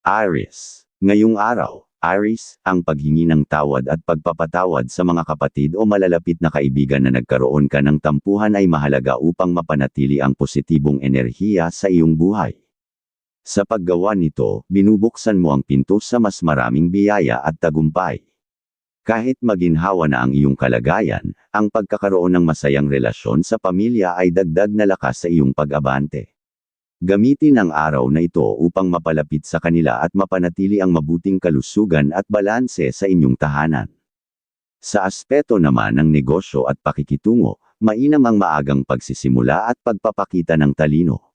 Aries. Ngayong araw, Aries, ang paghingi ng tawad at pagpapatawad sa mga kapatid o malalapit na kaibigan na nagkaroon ka ng tampuhan ay mahalaga upang mapanatili ang positibong enerhiya sa iyong buhay. Sa paggawa nito, binubuksan mo ang pinto sa mas maraming biyaya at tagumpay. Kahit maginhawa na ang iyong kalagayan, ang pagkakaroon ng masayang relasyon sa pamilya ay dagdag na lakas sa iyong pag-abante. Gamitin ang araw na ito upang mapalapit sa kanila at mapanatili ang mabuting kalusugan at balanse sa inyong tahanan. Sa aspeto naman ng negosyo at pakikitungo, mainam ang maagang pagsisimula at pagpapakita ng talino.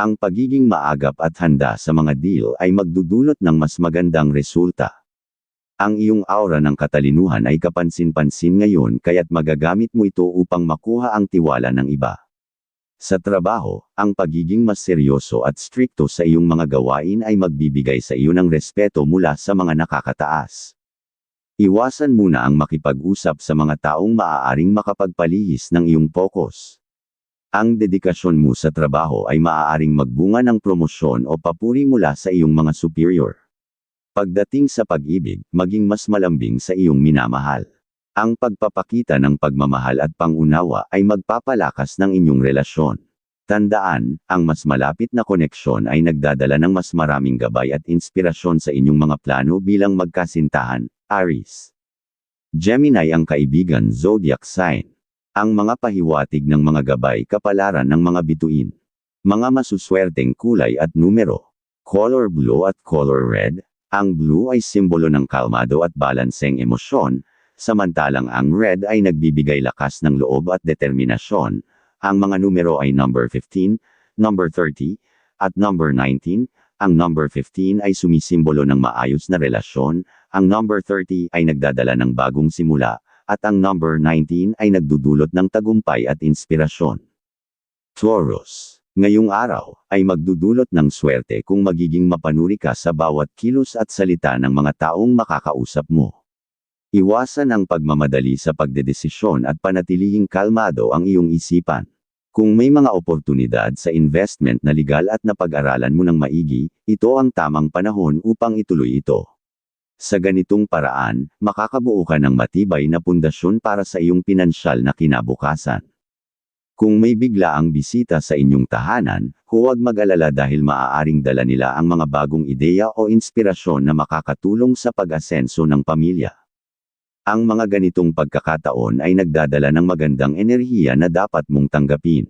Ang pagiging maagap at handa sa mga deal ay magdudulot ng mas magandang resulta. Ang iyong aura ng katalinuhan ay kapansin-pansin ngayon kaya't magagamit mo ito upang makuha ang tiwala ng iba. Sa trabaho, ang pagiging mas seryoso at strikto sa iyong mga gawain ay magbibigay sa iyo ng respeto mula sa mga nakakataas. Iwasan muna ang makipag-usap sa mga taong maaaring makapagpalihis ng iyong focus. Ang dedikasyon mo sa trabaho ay maaaring magbunga ng promosyon o papuri mula sa iyong mga superior. Pagdating sa pag-ibig, maging mas malambing sa iyong minamahal. Ang pagpapakita ng pagmamahal at pangunawa ay magpapalakas ng inyong relasyon. Tandaan, ang mas malapit na koneksyon ay nagdadala ng mas maraming gabay at inspirasyon sa inyong mga plano bilang magkasintahan, Aries. Gemini ang kaibigan zodiac sign. Ang mga pahiwatig ng mga gabay kapalaran ng mga bituin. Mga masuswerteng kulay at numero. Color blue at color red. Ang blue ay simbolo ng kalmado at balanseng emosyon, samantalang ang red ay nagbibigay lakas ng loob at determinasyon. Ang mga numero ay number 15, number 30, at number 19. Ang number 15 ay sumisimbolo ng maayos na relasyon, ang number 30 ay nagdadala ng bagong simula, at ang number 19 ay nagdudulot ng tagumpay at inspirasyon. Taurus. Ngayong araw, ay magdudulot ng swerte kung magiging mapanuri ka sa bawat kilos at salita ng mga taong makakausap mo. Iwasan ang pagmamadali sa pagdedesisyon at panatilihing kalmado ang iyong isipan. Kung may mga oportunidad sa investment na legal at napag-aralan mo ng maigi, ito ang tamang panahon upang ituloy ito. Sa ganitong paraan, makakabuo ka ng matibay na pundasyon para sa iyong pinansyal na kinabukasan. Kung may bigla ang bisita sa inyong tahanan, huwag mag-alala dahil maaaring dala nila ang mga bagong ideya o inspirasyon na makakatulong sa pag-asenso ng pamilya. Ang mga ganitong pagkakataon ay nagdadala ng magandang enerhiya na dapat mong tanggapin.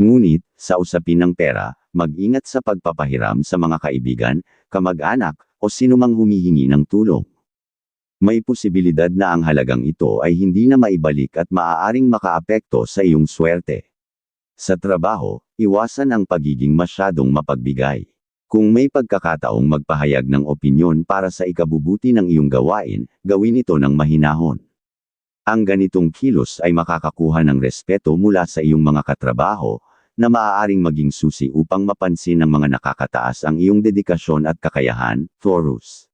Ngunit, sa usapin ng pera, mag-ingat sa pagpapahiram sa mga kaibigan, kamag-anak, o sinumang humihingi ng tulong. May posibilidad na ang halagang ito ay hindi na maibalik at maaaring makaapekto sa iyong swerte. Sa trabaho, iwasan ang pagiging masyadong mapagbigay. Kung may pagkakataong magpahayag ng opinyon para sa ikabubuti ng iyong gawain, gawin ito ng mahinahon. Ang ganitong kilos ay makakakuha ng respeto mula sa iyong mga katrabaho, na maaaring maging susi upang mapansin ng mga nakakataas ang iyong dedikasyon at kakayahan, Taurus.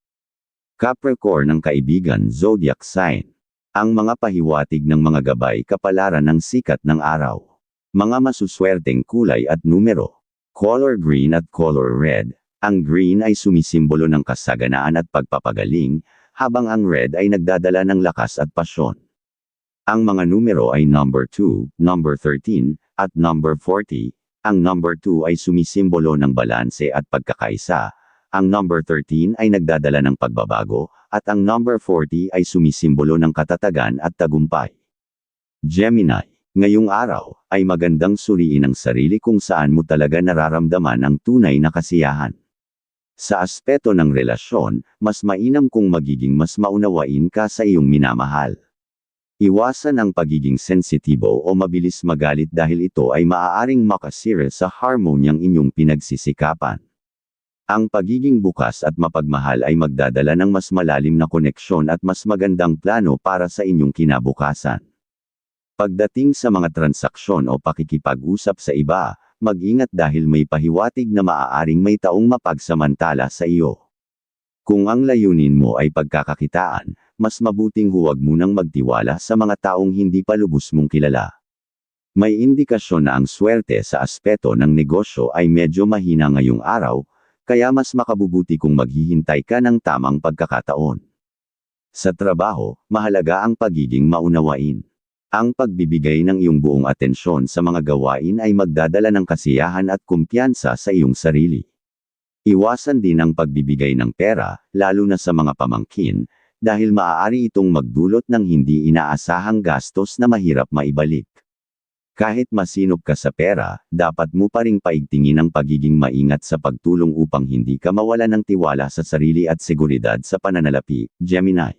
Capricorn ng kaibigan zodiac sign. Ang mga pahiwatig ng mga gabay kapalaran ng sikat ng araw. Mga masuswerteng kulay at numero. Color green at color red. Ang green ay sumisimbolo ng kasaganaan at pagpapagaling, habang ang red ay nagdadala ng lakas at pasyon. Ang mga numero ay number 2, number 13, at number 40. Ang number 2 ay sumisimbolo ng balanse at pagkakaisa, ang number 13 ay nagdadala ng pagbabago, at ang number 40 ay sumisimbolo ng katatagan at tagumpay. Gemini, ngayong araw, ay magandang suriin ang sarili kung saan mo talaga nararamdaman ang tunay na kasiyahan. Sa aspeto ng relasyon, mas mainam kung magiging mas maunawain ka sa iyong minamahal. Iwasan ang pagiging sensitibo o mabilis magalit dahil ito ay maaaring makasira sa harmonyang inyong pinagsisikapan. Ang pagiging bukas at mapagmahal ay magdadala ng mas malalim na koneksyon at mas magandang plano para sa inyong kinabukasan. Pagdating sa mga transaksyon o pakikipag-usap sa iba, mag-ingat dahil may pahiwatig na maaaring may taong mapagsamantala sa iyo. Kung ang layunin mo ay pagkakakitaan, mas mabuting huwag munang magtiwala sa mga taong hindi pa lubos mong kilala. May indikasyon na ang swerte sa aspeto ng negosyo ay medyo mahina ngayong araw, kaya mas makabubuti kung maghihintay ka ng tamang pagkakataon. Sa trabaho, mahalaga ang pagiging maunawain. Ang pagbibigay ng iyong buong atensyon sa mga gawain ay magdadala ng kasiyahan at kumpiyansa sa iyong sarili. Iwasan din ang pagbibigay ng pera, lalo na sa mga pamangkin, dahil maaari itong magdulot ng hindi inaasahang gastos na mahirap maibalik. Kahit masinop ka sa pera, dapat mo pa ring paigtingin ang pagiging maingat sa pagtulong upang hindi ka mawala ng tiwala sa sarili at seguridad sa pananalapi, Gemini.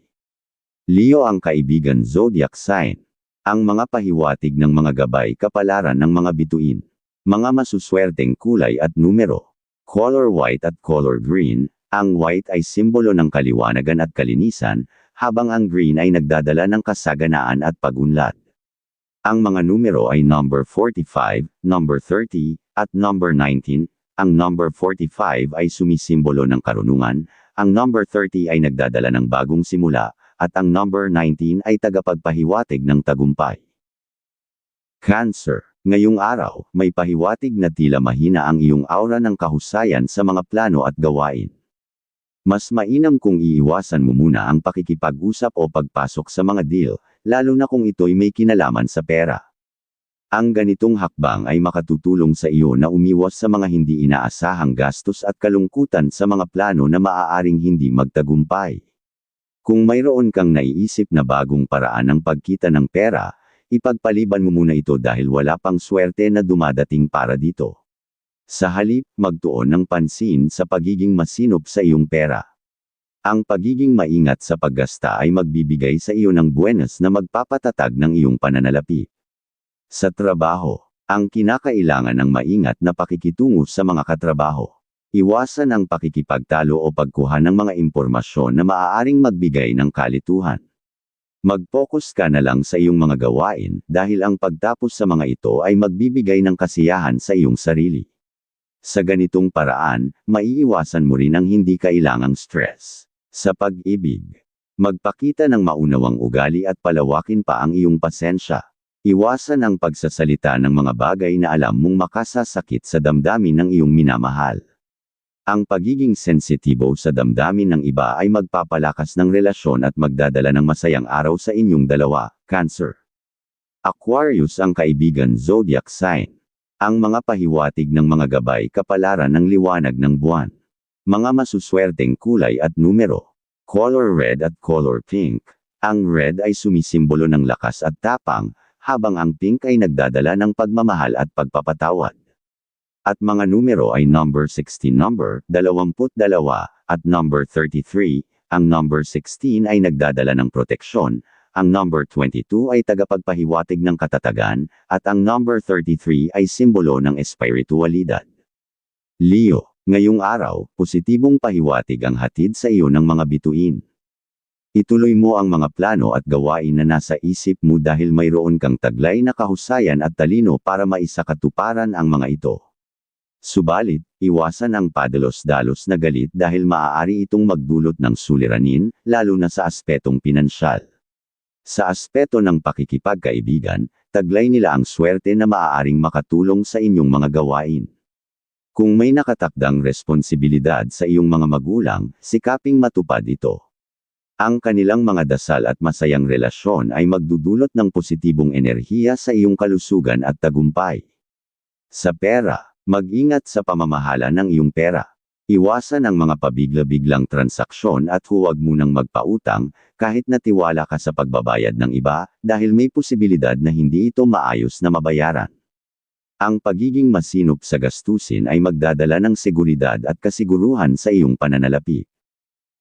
Leo ang kaibigan zodiac sign. Ang mga pahiwatig ng mga gabay kapalaran ng mga bituin. Mga masuswerteng kulay at numero. Color white at color green, ang white ay simbolo ng kaliwanagan at kalinisan, habang ang green ay nagdadala ng kasaganaan at pagunlad. Ang mga numero ay number 45, number 30, at number 19. Ang number 45 ay sumisimbolo ng karunungan, ang number 30 ay nagdadala ng bagong simula, at ang number 19 ay tagapagpahiwatig ng tagumpay. Cancer. Ngayong araw, may pahiwatig na tila mahina ang iyong aura ng kahusayan sa mga plano at gawain. Mas mainam kung iiwasan mo muna ang pakikipag-usap o pagpasok sa mga deal, lalo na kung ito'y may kinalaman sa pera. Ang ganitong hakbang ay makatutulong sa iyo na umiwas sa mga hindi inaasahang gastos at kalungkutan sa mga plano na maaaring hindi magtagumpay. Kung mayroon kang naiisip na bagong paraan ng pagkita ng pera, ipagpaliban mo muna ito dahil wala pang swerte na dumadating para dito. Sa halip, magtuon ng pansin sa pagiging masinop sa iyong pera. Ang pagiging maingat sa paggasta ay magbibigay sa iyo ng buenas na magpapatatag ng iyong pananalapi. Sa trabaho, ang kinakailangan ng maingat na pakikitungo sa mga katrabaho. Iwasan ang pakikipagtalo o pagkuha ng mga impormasyon na maaaring magbigay ng kalituhan. Mag-focus ka na lang sa iyong mga gawain, dahil ang pagtapos sa mga ito ay magbibigay ng kasiyahan sa iyong sarili. Sa ganitong paraan, maiiwasan mo rin ang hindi kailangang stress. Sa pag-ibig, magpakita ng maunawang ugali at palawakin pa ang iyong pasensya. Iwasan ang pagsasalita ng mga bagay na alam mong makasasakit sa damdamin ng iyong minamahal. Ang pagiging sensitibo sa damdamin ng iba ay magpapalakas ng relasyon at magdadala ng masayang araw sa inyong dalawa, Cancer. Aquarius ang kaibigan zodiac sign. Ang mga pahiwatig ng mga gabay kapalaran ng liwanag ng buwan. Mga masuswerteng kulay at numero. Color red at color pink. Ang red ay sumisimbolo ng lakas at tapang, habang ang pink ay nagdadala ng pagmamahal at pagpapatawad at mga numero ay number 16 number, 22, at number 33, ang number 16 ay nagdadala ng proteksyon, ang number 22 ay tagapagpahiwatig ng katatagan, at ang number 33 ay simbolo ng espiritualidad. Leo, ngayong araw, positibong pahiwatig ang hatid sa iyo ng mga bituin. Ituloy mo ang mga plano at gawain na nasa isip mo dahil mayroon kang taglay na kahusayan at talino para maisakatuparan ang mga ito. Subalit, iwasan ang padalos-dalos na galit dahil maaari itong magdulot ng suliranin, lalo na sa aspetong pinansyal. Sa aspeto ng pakikipagkaibigan, taglay nila ang swerte na maaaring makatulong sa inyong mga gawain. Kung may nakatakdang responsibilidad sa iyong mga magulang, sikaping matupad ito. Ang kanilang mga dasal at masayang relasyon ay magdudulot ng positibong enerhiya sa iyong kalusugan at tagumpay. Sa pera, Mag-ingat sa pamamahala ng iyong pera. Iwasan ang mga pabigla-biglang transaksyon at huwag munang magpautang, kahit natiwala ka sa pagbabayad ng iba, dahil may posibilidad na hindi ito maayos na mabayaran. Ang pagiging masinop sa gastusin ay magdadala ng seguridad at kasiguruhan sa iyong pananalapi.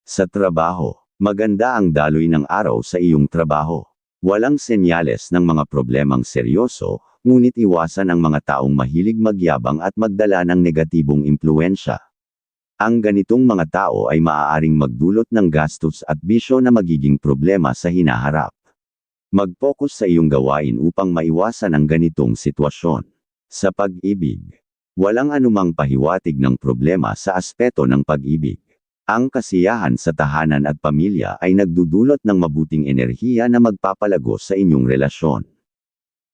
Sa trabaho, maganda ang daloy ng araw sa iyong trabaho. Walang senyales ng mga problemang seryoso, ngunit iwasan ang mga taong mahilig magyabang at magdala ng negatibong impluensya. Ang ganitong mga tao ay maaaring magdulot ng gastos at bisyo na magiging problema sa hinaharap. Mag-focus sa iyong gawain upang maiwasan ang ganitong sitwasyon. Sa pag-ibig, walang anumang pahiwatig ng problema sa aspeto ng pag-ibig. Ang kasiyahan sa tahanan at pamilya ay nagdudulot ng mabuting enerhiya na magpapalago sa inyong relasyon.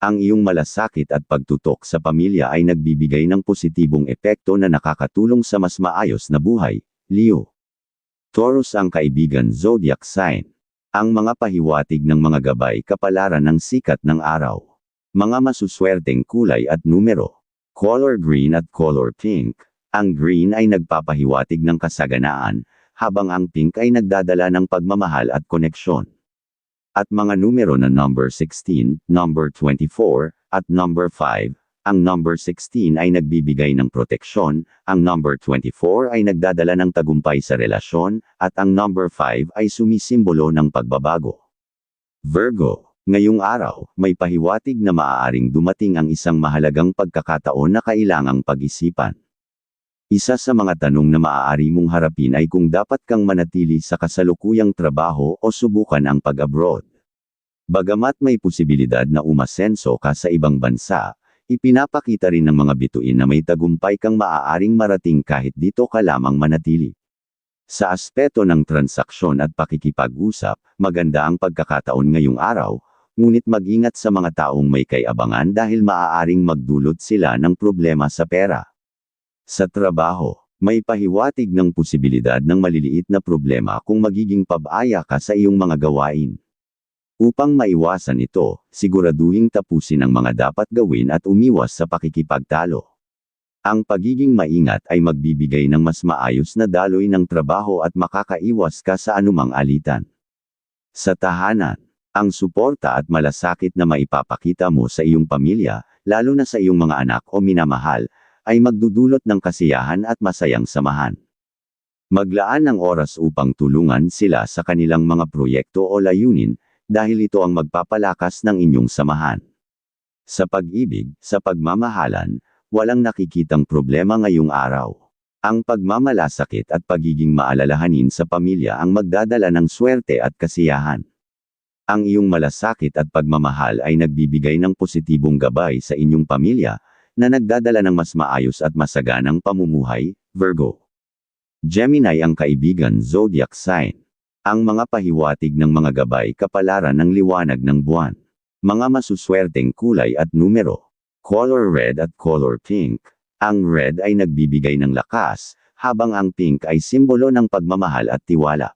Ang iyong malasakit at pagtutok sa pamilya ay nagbibigay ng positibong epekto na nakakatulong sa mas maayos na buhay, Leo. Taurus ang kaibigan zodiac sign. Ang mga pahiwatig ng mga gabay kapalaran ng sikat ng araw. Mga masuswerteng kulay at numero. Color green at color pink. Ang green ay nagpapahiwatig ng kasaganaan, habang ang pink ay nagdadala ng pagmamahal at koneksyon. At mga numero na number 16, number 24, at number 5, ang number 16 ay nagbibigay ng proteksyon, ang number 24 ay nagdadala ng tagumpay sa relasyon, at ang number 5 ay sumisimbolo ng pagbabago. Virgo, ngayong araw, may pahiwatig na maaaring dumating ang isang mahalagang pagkakataon na kailangang pag-isipan. Isa sa mga tanong na maaari mong harapin ay kung dapat kang manatili sa kasalukuyang trabaho o subukan ang pag-abroad. Bagamat may posibilidad na umasenso ka sa ibang bansa, ipinapakita rin ng mga bituin na may tagumpay kang maaaring marating kahit dito ka lamang manatili. Sa aspeto ng transaksyon at pakikipag-usap, maganda ang pagkakataon ngayong araw, ngunit mag-ingat sa mga taong may kayabangan dahil maaaring magdulot sila ng problema sa pera. Sa trabaho, may pahiwatig ng posibilidad ng maliliit na problema kung magiging pabaya ka sa iyong mga gawain. Upang maiwasan ito, siguraduhing tapusin ang mga dapat gawin at umiwas sa pakikipagtalo. Ang pagiging maingat ay magbibigay ng mas maayos na daloy ng trabaho at makakaiwas ka sa anumang alitan. Sa tahanan, ang suporta at malasakit na maipapakita mo sa iyong pamilya, lalo na sa iyong mga anak o minamahal, ay magdudulot ng kasiyahan at masayang samahan. Maglaan ng oras upang tulungan sila sa kanilang mga proyekto o layunin, dahil ito ang magpapalakas ng inyong samahan. Sa pag-ibig, sa pagmamahalan, walang nakikitang problema ngayong araw. Ang pagmamalasakit at pagiging maalalahanin sa pamilya ang magdadala ng swerte at kasiyahan. Ang iyong malasakit at pagmamahal ay nagbibigay ng positibong gabay sa inyong pamilya, na nagdadala ng mas maayos at masaganang pamumuhay, Virgo. Gemini ang kaibigan zodiac sign. Ang mga pahiwatig ng mga gabay kapalaran ng liwanag ng buwan. Mga masuswerteng kulay at numero. Color red at color pink. Ang red ay nagbibigay ng lakas, habang ang pink ay simbolo ng pagmamahal at tiwala.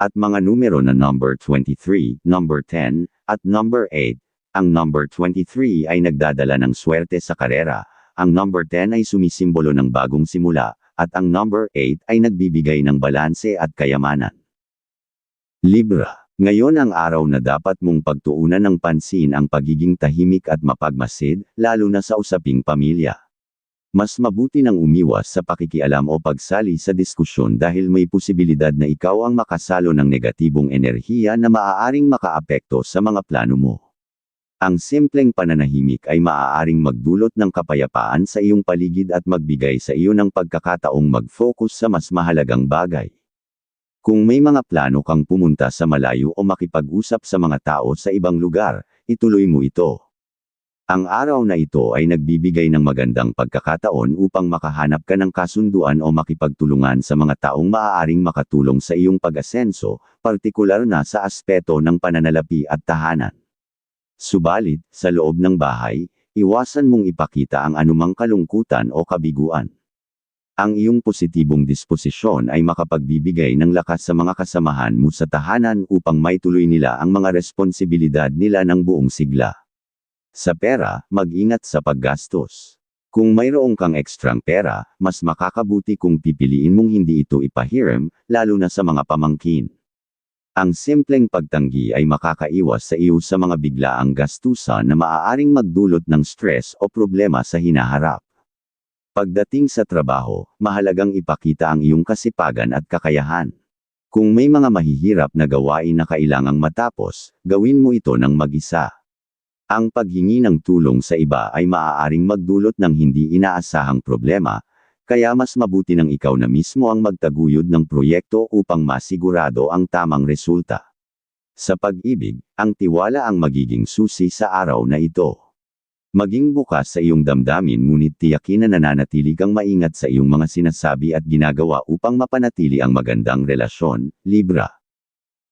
At mga numero na number 23, number 10, at number 8, ang number 23 ay nagdadala ng swerte sa karera, ang number 10 ay sumisimbolo ng bagong simula, at ang number 8 ay nagbibigay ng balanse at kayamanan. Libra, ngayon ang araw na dapat mong pagtuunan ng pansin ang pagiging tahimik at mapagmasid, lalo na sa usaping pamilya. Mas mabuti nang umiwas sa pakikialam o pagsali sa diskusyon dahil may posibilidad na ikaw ang makasalo ng negatibong enerhiya na maaaring makaapekto sa mga plano mo. Ang simpleng pananahimik ay maaaring magdulot ng kapayapaan sa iyong paligid at magbigay sa iyo ng pagkakataong mag-focus sa mas mahalagang bagay. Kung may mga plano kang pumunta sa malayo o makipag-usap sa mga tao sa ibang lugar, ituloy mo ito. Ang araw na ito ay nagbibigay ng magandang pagkakataon upang makahanap ka ng kasunduan o makipagtulungan sa mga taong maaaring makatulong sa iyong pag-asenso, partikular na sa aspeto ng pananalapi at tahanan. Subalit, sa loob ng bahay, iwasan mong ipakita ang anumang kalungkutan o kabiguan. Ang iyong positibong disposisyon ay makapagbibigay ng lakas sa mga kasamahan mo sa tahanan upang maituloy nila ang mga responsibilidad nila ng buong sigla. Sa pera, mag-ingat sa paggastos. Kung mayroong kang ekstrang pera, mas makakabuti kung pipiliin mong hindi ito ipahiram, lalo na sa mga pamangkin. Ang simpleng pagtanggi ay makakaiwas sa iyo sa mga biglaang gastusan na maaaring magdulot ng stress o problema sa hinaharap. Pagdating sa trabaho, mahalagang ipakita ang iyong kasipagan at kakayahan. Kung may mga mahihirap na gawain na kailangang matapos, gawin mo ito ng mag-isa. Ang paghingi ng tulong sa iba ay maaaring magdulot ng hindi inaasahang problema, kaya mas mabuti ng ikaw na mismo ang magtaguyod ng proyekto upang masigurado ang tamang resulta. Sa pag-ibig, ang tiwala ang magiging susi sa araw na ito. Maging bukas sa iyong damdamin ngunit tiyakin na nananatili kang maingat sa iyong mga sinasabi at ginagawa upang mapanatili ang magandang relasyon, Libra.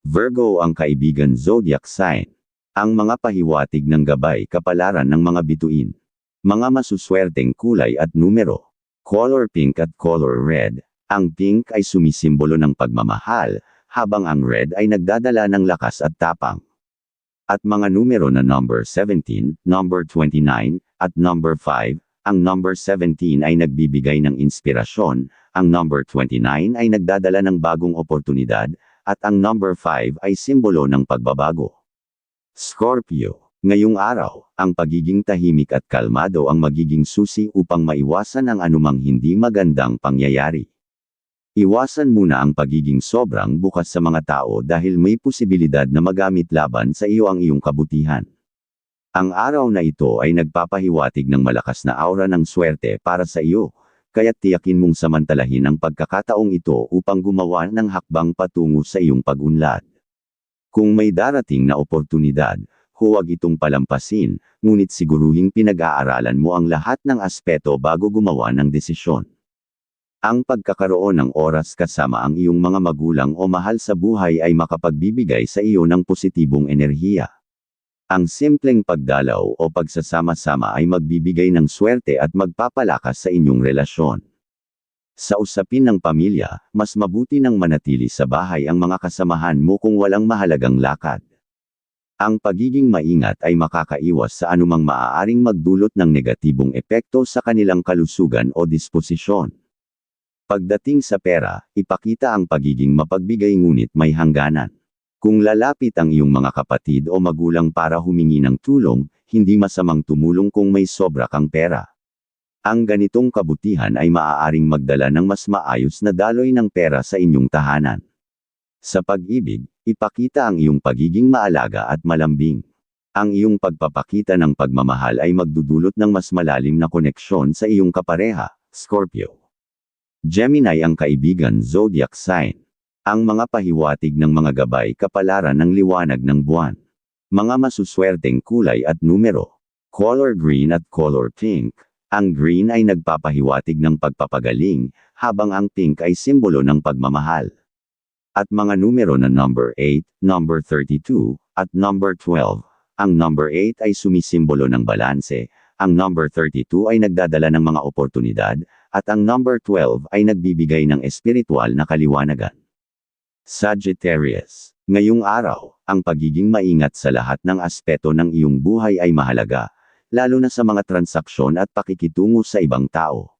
Virgo ang kaibigan zodiac sign. Ang mga pahiwatig ng gabay kapalaran ng mga bituin. Mga masuswerteng kulay at numero. Color pink at color red. Ang pink ay sumisimbolo ng pagmamahal, habang ang red ay nagdadala ng lakas at tapang. At mga numero na number 17, number 29, at number 5, ang number 17 ay nagbibigay ng inspirasyon, ang number 29 ay nagdadala ng bagong oportunidad, at ang number 5 ay simbolo ng pagbabago. Scorpio, ngayong araw, ang pagiging tahimik at kalmado ang magiging susi upang maiwasan ang anumang hindi magandang pangyayari. Iwasan muna ang pagiging sobrang bukas sa mga tao dahil may posibilidad na magamit laban sa iyo ang iyong kabutihan. Ang araw na ito ay nagpapahiwatig ng malakas na aura ng swerte para sa iyo, kaya't tiyakin mong samantalahin ang pagkakataong ito upang gumawa ng hakbang patungo sa iyong pagunlad. Kung may darating na oportunidad, huwag itong palampasin, ngunit siguruhing pinag-aaralan mo ang lahat ng aspeto bago gumawa ng desisyon. Ang pagkakaroon ng oras kasama ang iyong mga magulang o mahal sa buhay ay makapagbibigay sa iyo ng positibong enerhiya. Ang simpleng pagdalaw o pagsasama-sama ay magbibigay ng swerte at magpapalakas sa inyong relasyon. Sa usapin ng pamilya, mas mabuti nang manatili sa bahay ang mga kasamahan mo kung walang mahalagang lakad. Ang pagiging maingat ay makakaiwas sa anumang maaaring magdulot ng negatibong epekto sa kanilang kalusugan o disposisyon. Pagdating sa pera, ipakita ang pagiging mapagbigay ngunit may hangganan. Kung lalapit ang iyong mga kapatid o magulang para humingi ng tulong, hindi masamang tumulong kung may sobra kang pera. Ang ganitong kabutihan ay maaaring magdala ng mas maayos na daloy ng pera sa inyong tahanan. Sa pag-ibig, ipakita ang iyong pagiging maalaga at malambing. Ang iyong pagpapakita ng pagmamahal ay magdudulot ng mas malalim na koneksyon sa iyong kapareha, Scorpio. Gemini ang kaibigan zodiac sign. Ang mga pahiwatig ng mga gabay kapalaran ng liwanag ng buwan. Mga masuswerteng kulay at numero. Color green at color pink. Ang green ay nagpapahiwatig ng pagpapagaling, habang ang pink ay simbolo ng pagmamahal. At mga numero na number 8, number 32, at number 12. Ang number 8 ay sumisimbolo ng balanse, ang number 32 ay nagdadala ng mga oportunidad, at ang number 12 ay nagbibigay ng espiritual na kaliwanagan. Sagittarius. Ngayong araw, ang pagiging maingat sa lahat ng aspeto ng iyong buhay ay mahalaga, lalo na sa mga transaksyon at pakikitungo sa ibang tao.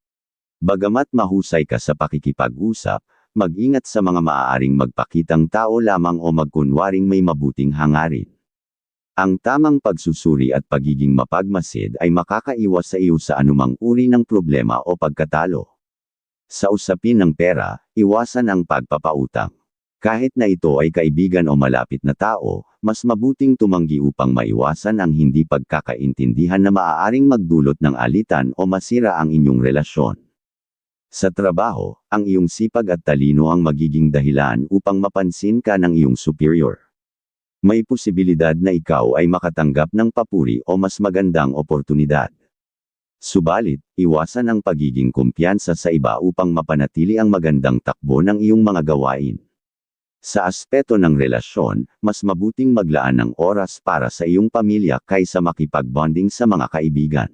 Bagamat mahusay ka sa pakikipag-usap, mag-ingat sa mga maaaring magpakitang tao lamang o magkunwaring may mabuting hangarin. Ang tamang pagsusuri at pagiging mapagmasid ay makakaiwas sa iyo sa anumang uri ng problema o pagkatalo. Sa usapin ng pera, iwasan ang pagpapautang. Kahit na ito ay kaibigan o malapit na tao, mas mabuting tumanggi upang maiwasan ang hindi pagkakaintindihan na maaaring magdulot ng alitan o masira ang inyong relasyon. Sa trabaho, ang iyong sipag at talino ang magiging dahilan upang mapansin ka ng iyong superior. May posibilidad na ikaw ay makatanggap ng papuri o mas magandang oportunidad. Subalit, iwasan ang pagiging kumpiyansa sa iba upang mapanatili ang magandang takbo ng iyong mga gawain. Sa aspeto ng relasyon, mas mabuting maglaan ng oras para sa iyong pamilya kaysa makipag-bonding sa mga kaibigan.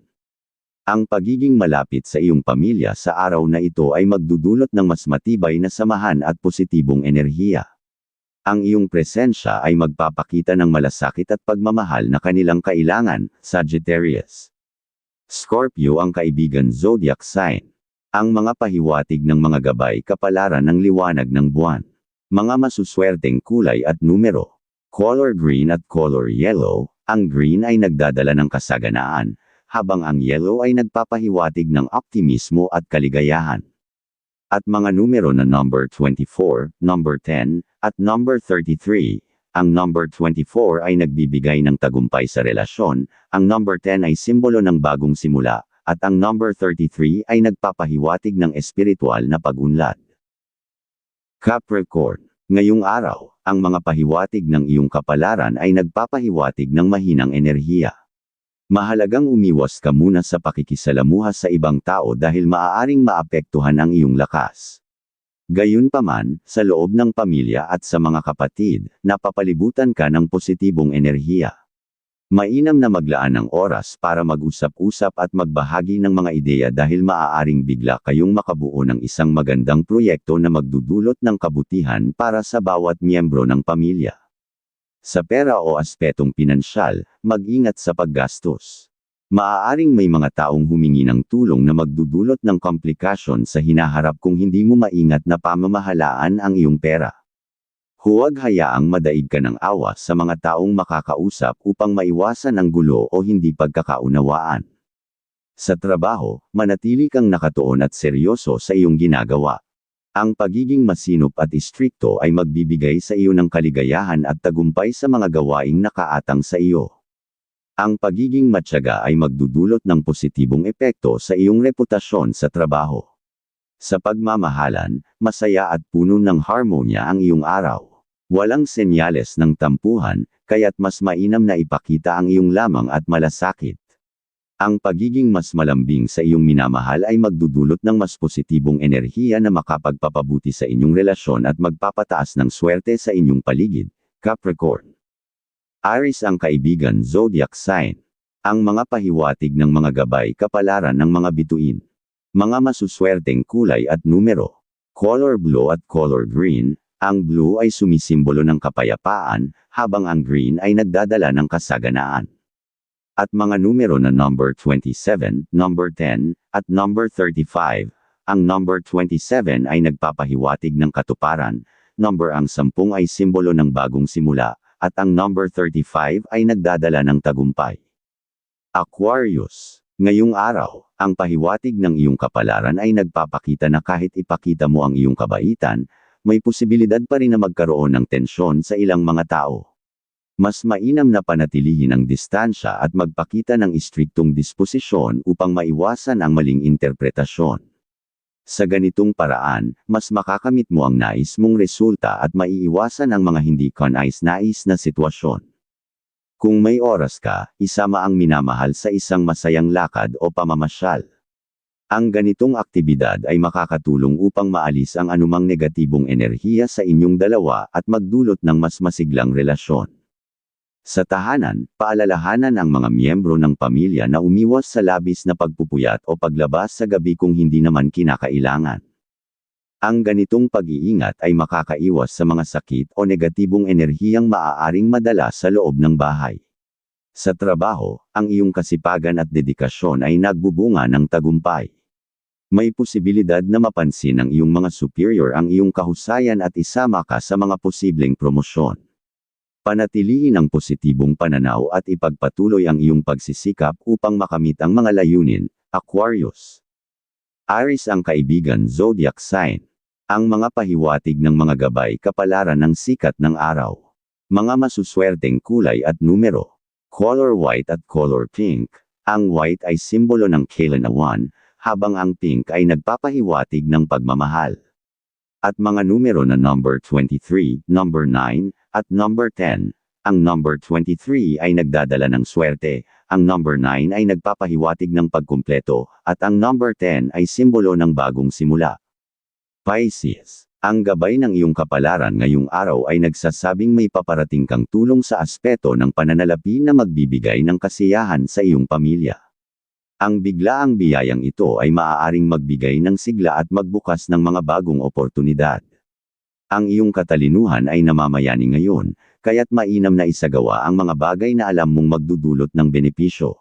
Ang pagiging malapit sa iyong pamilya sa araw na ito ay magdudulot ng mas matibay na samahan at positibong enerhiya. Ang iyong presensya ay magpapakita ng malasakit at pagmamahal na kanilang kailangan, Sagittarius. Scorpio ang kaibigan zodiac sign. Ang mga pahiwatig ng mga gabay kapalaran ng liwanag ng buwan. Mga masuswerteng kulay at numero. Color green at color yellow, ang green ay nagdadala ng kasaganaan, habang ang yellow ay nagpapahiwatig ng optimismo at kaligayahan at mga numero na number 24, number 10, at number 33. Ang number 24 ay nagbibigay ng tagumpay sa relasyon, ang number 10 ay simbolo ng bagong simula, at ang number 33 ay nagpapahiwatig ng espiritual na pagunlad. Capricorn. Ngayong araw, ang mga pahiwatig ng iyong kapalaran ay nagpapahiwatig ng mahinang enerhiya. Mahalagang umiwas ka muna sa pakikisalamuha sa ibang tao dahil maaaring maapektuhan ang iyong lakas. Gayunpaman, sa loob ng pamilya at sa mga kapatid, napapalibutan ka ng positibong enerhiya. Mainam na maglaan ng oras para mag-usap-usap at magbahagi ng mga ideya dahil maaaring bigla kayong makabuo ng isang magandang proyekto na magdudulot ng kabutihan para sa bawat miyembro ng pamilya. Sa pera o aspetong pinansyal, mag-ingat sa paggastos. Maaaring may mga taong humingi ng tulong na magdudulot ng komplikasyon sa hinaharap kung hindi mo maingat na pamamahalaan ang iyong pera. Huwag hayaang madaig ka ng awa sa mga taong makakausap upang maiwasan ang gulo o hindi pagkakaunawaan. Sa trabaho, manatili kang nakatuon at seryoso sa iyong ginagawa. Ang pagiging masinop at istrikto ay magbibigay sa iyo ng kaligayahan at tagumpay sa mga gawaing nakaatang sa iyo. Ang pagiging matyaga ay magdudulot ng positibong epekto sa iyong reputasyon sa trabaho. Sa pagmamahalan, masaya at puno ng harmonya ang iyong araw. Walang senyales ng tampuhan, kaya't mas mainam na ipakita ang iyong lamang at malasakit. Ang pagiging mas malambing sa iyong minamahal ay magdudulot ng mas positibong enerhiya na makapagpapabuti sa inyong relasyon at magpapataas ng swerte sa inyong paligid, Capricorn. Aris ang kaibigan zodiac sign. Ang mga pahiwatig ng mga gabay kapalaran ng mga bituin. Mga masuswerteng kulay at numero. Color blue at color green. Ang blue ay sumisimbolo ng kapayapaan, habang ang green ay nagdadala ng kasaganaan at mga numero na number 27, number 10, at number 35. Ang number 27 ay nagpapahiwatig ng katuparan, number ang 10 ay simbolo ng bagong simula, at ang number 35 ay nagdadala ng tagumpay. Aquarius. Ngayong araw, ang pahiwatig ng iyong kapalaran ay nagpapakita na kahit ipakita mo ang iyong kabaitan, may posibilidad pa rin na magkaroon ng tensyon sa ilang mga tao. Mas mainam na panatilihin ang distansya at magpakita ng istriktong disposisyon upang maiwasan ang maling interpretasyon. Sa ganitong paraan, mas makakamit mo ang nais mong resulta at maiiwasan ang mga hindi kanais-nais na sitwasyon. Kung may oras ka, isama ang minamahal sa isang masayang lakad o pamamasyal. Ang ganitong aktibidad ay makakatulong upang maalis ang anumang negatibong enerhiya sa inyong dalawa at magdulot ng mas masiglang relasyon. Sa tahanan, paalalahanan ang mga miyembro ng pamilya na umiwas sa labis na pagpupuyat o paglabas sa gabi kung hindi naman kinakailangan. Ang ganitong pag-iingat ay makakaiwas sa mga sakit o negatibong enerhiyang maaaring madala sa loob ng bahay. Sa trabaho, ang iyong kasipagan at dedikasyon ay nagbubunga ng tagumpay. May posibilidad na mapansin ng iyong mga superior ang iyong kahusayan at isama ka sa mga posibleng promosyon. Panatilihin ang positibong pananaw at ipagpatuloy ang iyong pagsisikap upang makamit ang mga layunin, Aquarius. Aris ang kaibigan zodiac sign. Ang mga pahiwatig ng mga gabay kapalaran ng sikat ng araw. Mga masuswerteng kulay at numero. Color white at color pink. Ang white ay simbolo ng kailanawan, habang ang pink ay nagpapahiwatig ng pagmamahal at mga numero na number 23, number 9, at number 10. Ang number 23 ay nagdadala ng swerte, ang number 9 ay nagpapahiwatig ng pagkumpleto, at ang number 10 ay simbolo ng bagong simula. Pisces. Ang gabay ng iyong kapalaran ngayong araw ay nagsasabing may paparating kang tulong sa aspeto ng pananalapi na magbibigay ng kasiyahan sa iyong pamilya. Ang biglaang biyayang ito ay maaaring magbigay ng sigla at magbukas ng mga bagong oportunidad. Ang iyong katalinuhan ay namamayani ngayon, kaya't mainam na isagawa ang mga bagay na alam mong magdudulot ng benepisyo.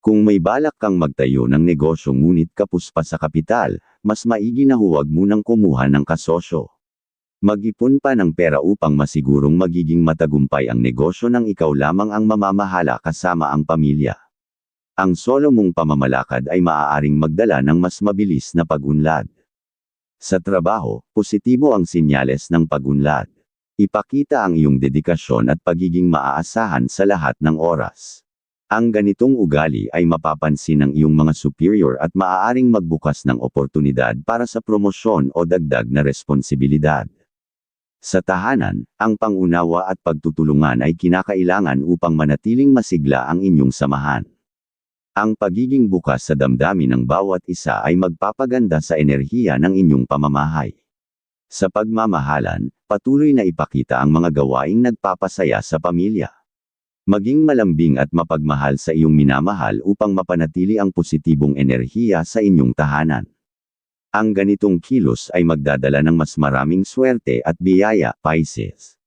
Kung may balak kang magtayo ng negosyo ngunit kapus pa sa kapital, mas maigi na huwag munang kumuha ng kasosyo. Mag-ipon pa ng pera upang masigurong magiging matagumpay ang negosyo ng ikaw lamang ang mamamahala kasama ang pamilya. Ang solo mong pamamalakad ay maaaring magdala ng mas mabilis na pagunlad. Sa trabaho, positibo ang sinyales ng pagunlad. Ipakita ang iyong dedikasyon at pagiging maaasahan sa lahat ng oras. Ang ganitong ugali ay mapapansin ng iyong mga superior at maaaring magbukas ng oportunidad para sa promosyon o dagdag na responsibilidad. Sa tahanan, ang pangunawa at pagtutulungan ay kinakailangan upang manatiling masigla ang inyong samahan. Ang pagiging bukas sa damdamin ng bawat isa ay magpapaganda sa enerhiya ng inyong pamamahay. Sa pagmamahalan, patuloy na ipakita ang mga gawaing nagpapasaya sa pamilya. Maging malambing at mapagmahal sa iyong minamahal upang mapanatili ang positibong enerhiya sa inyong tahanan. Ang ganitong kilos ay magdadala ng mas maraming swerte at biyaya, Pisces.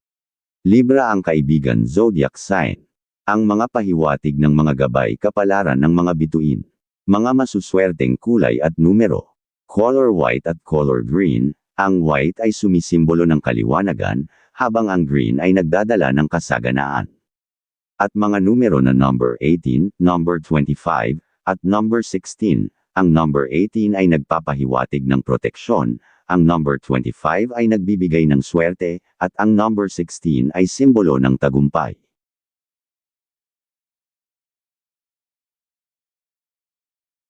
Libra ang kaibigan zodiac sign. Ang mga pahiwatig ng mga gabay kapalaran ng mga bituin. Mga masuswerteng kulay at numero. Color white at color green. Ang white ay sumisimbolo ng kaliwanagan, habang ang green ay nagdadala ng kasaganaan. At mga numero na number 18, number 25, at number 16. Ang number 18 ay nagpapahiwatig ng proteksyon, ang number 25 ay nagbibigay ng swerte, at ang number 16 ay simbolo ng tagumpay.